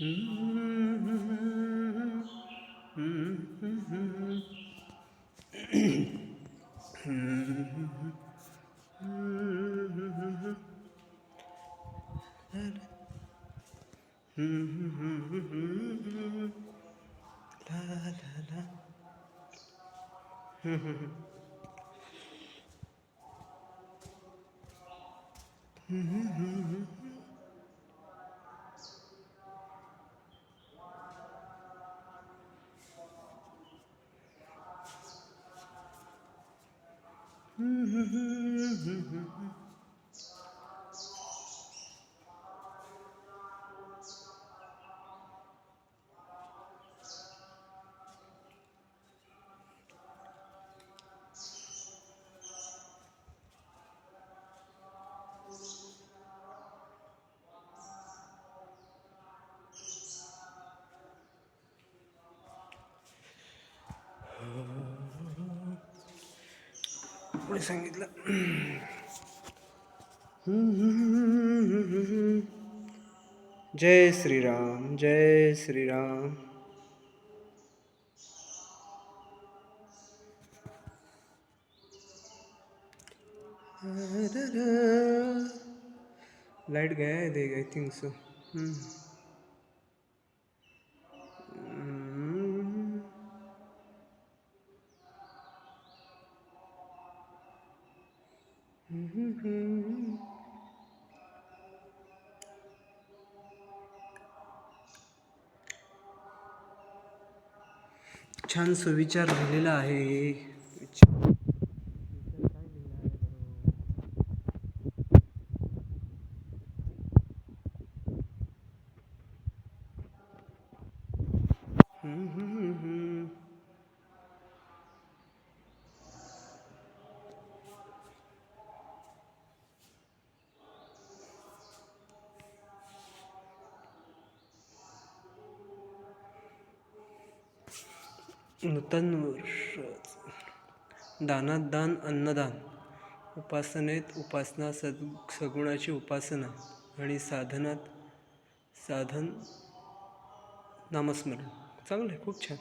Mm-hmm. Oh. पुढे सांगितलं. जय श्रीराम जय श्रीराम. लाइट गया है देगा आई थिंक सो. छान सुविचार लिहिलेला आहे. नूतन वर्ष. दानात दान अन्नदान. उपासनेत उपासना सद सगुणाची उपासना आणि साधनात साधन नामस्मरण. चांगलं आहे खूप छान.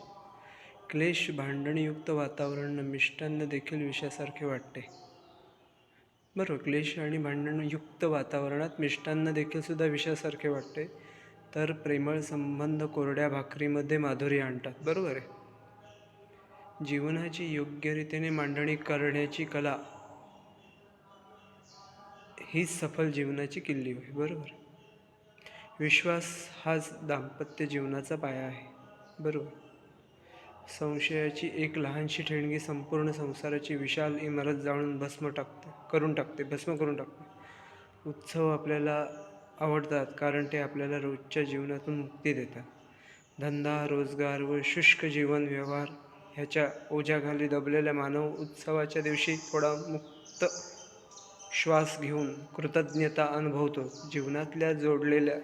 क्लेश भांडणीयुक्त वातावरण मिष्टान्न देखील विषयासारखे वाटते. बरोबर क्लेश आणि भांडणयुक्त वातावरणात मिष्टान्न देखील सुद्धा विषयासारखे वाटते. तर प्रेमळ संबंध कोरड्या भाकरीमध्ये माधुरी आणतात. बरोबर आहे. जीवनाची योग्य रीतीने मांडणी करण्याची कला हीच सफल जीवनाची किल्ली होय. बरोबर विश्वास हाच दाम्पत्य जीवनाचा पाया आहे. बरोबर. संशयाची एक लहानशी ठेणगी संपूर्ण संसाराची विशाल इमारत जाळून भस्म टाकते करून टाकते भस्म करून टाकते. उत्सव आपल्याला आवडतात कारण ते आपल्याला रोजच्या जीवनातून मुक्ती देतात. धंदा रोजगार व शुष्क जीवन व्यवहार ह्याच्या ओझ्याखाली दबलेल्या मानव उत्सवाच्या दिवशी थोडा मुक्त श्वास घेऊन कृतज्ञता अनुभवतो. जीवनातल्या जोडलेल्या